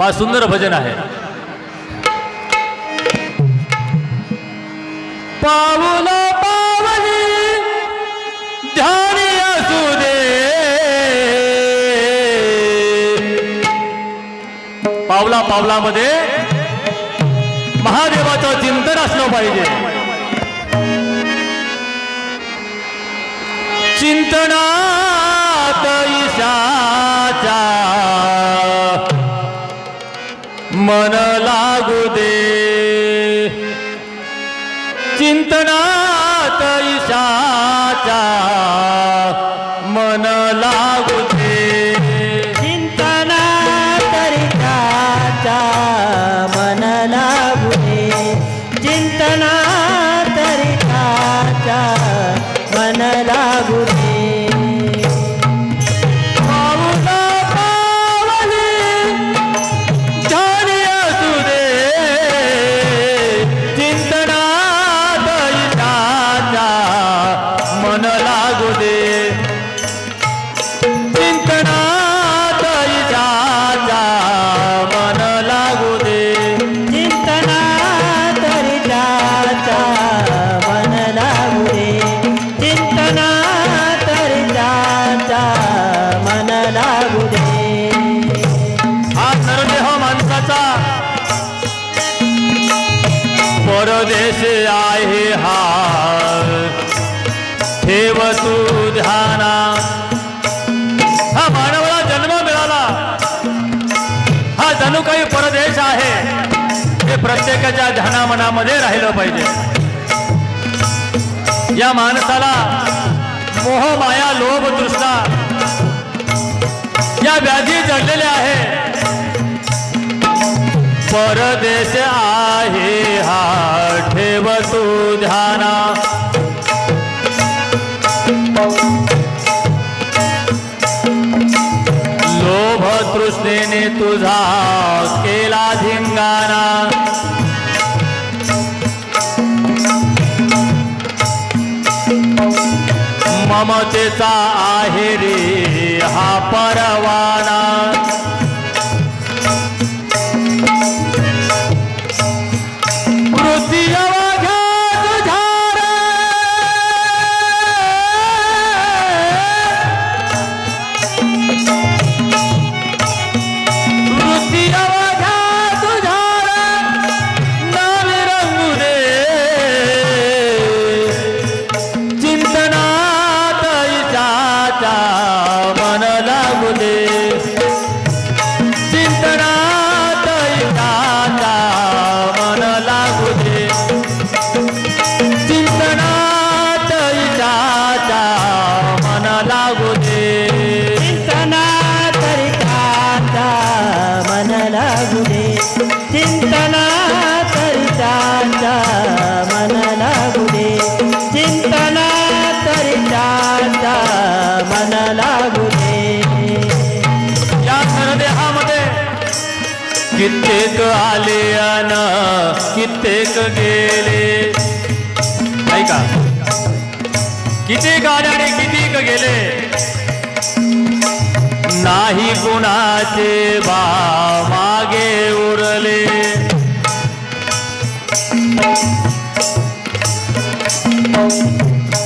फार सुंदर भजन आहे. पावला पावली ध्यानी असू दे. पावला पावलामध्ये महादेवाचं चिंतन असलं पाहिजे. चिंतना परदेश आहे हा ठेव तू ध्याना. हा मानवाला जन्म मिळाला. हा जणू काही परदेश आहे. हे प्रत्येकाच्या ध्याना मनामध्ये राहिलं पाहिजे. या माणसाला मोह माया लोभ तृष्णा या व्याधी जडलेल्या आहे परदेश आहे हा ठेव तू ध्याना. लोभ तृष्णेने तुझा केला धिंगाना ममतेचा आहे रे हा परवाना. चिंतना तरिताचा मन लागुने चिंतना तरिताचा मन लागुने या सरदेहामध्ये कित्येक आले अन कित्येक गेले. ऐका किती आले आणि कितीक गेले? नाही गुणाचे बा मागे उरले.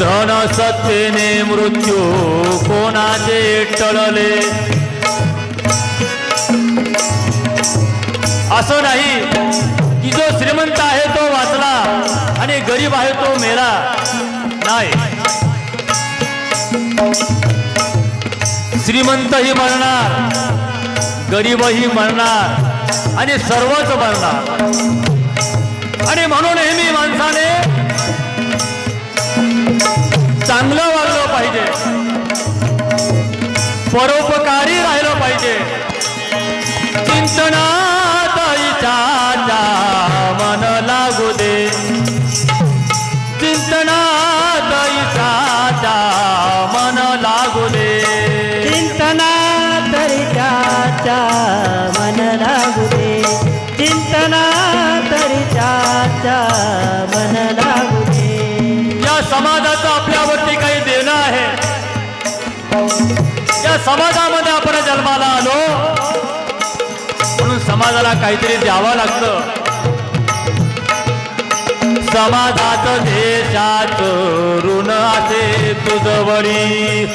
धन सत्तेने मृत्यू कोणाचे टळले? असं नाही की जो श्रीमंत आहे तो वाचला आणि गरीब आहे तो मेला. नाही. श्रीमंतही मरणार गरीबही मरणार आणि सर्वच मरणार. आणि म्हणून नेहमी माणसाने चांगलं वागलं पाहिजे. परोपकारी राहिलं पाहिजे. समाजाला काहीतरी द्यावं लागतं. समाजात देशात ऋण असे तुझवळी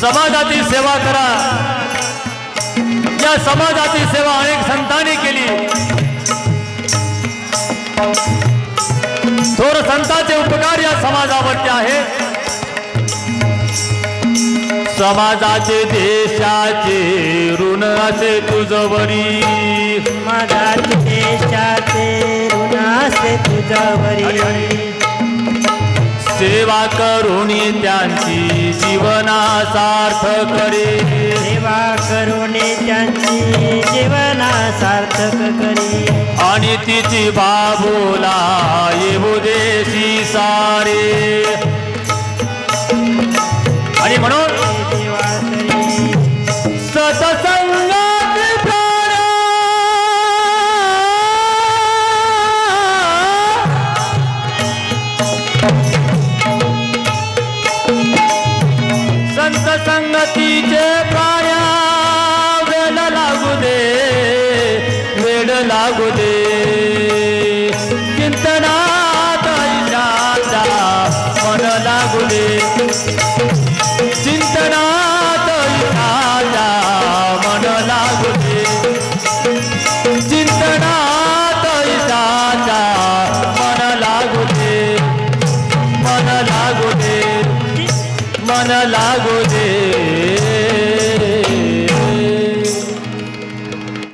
समाजाची सेवा करा. या समाजाची सेवा अनेक संतांनी केली. थोर संतांचे उपकार या समाजावरती आहे समाजाचे देशाचे ऋण असे तुझवरी माझाचे देशाचे ऋणासे तुझ्यावरी सेवा करुणी त्यांची जीवना सार्थ करे. सेवा करुणे त्यांची जीवना सार्थक करी. आणि तिची बाबोला येऊ देशी सारे आणि म्हणून ಎನ್ನಲಾ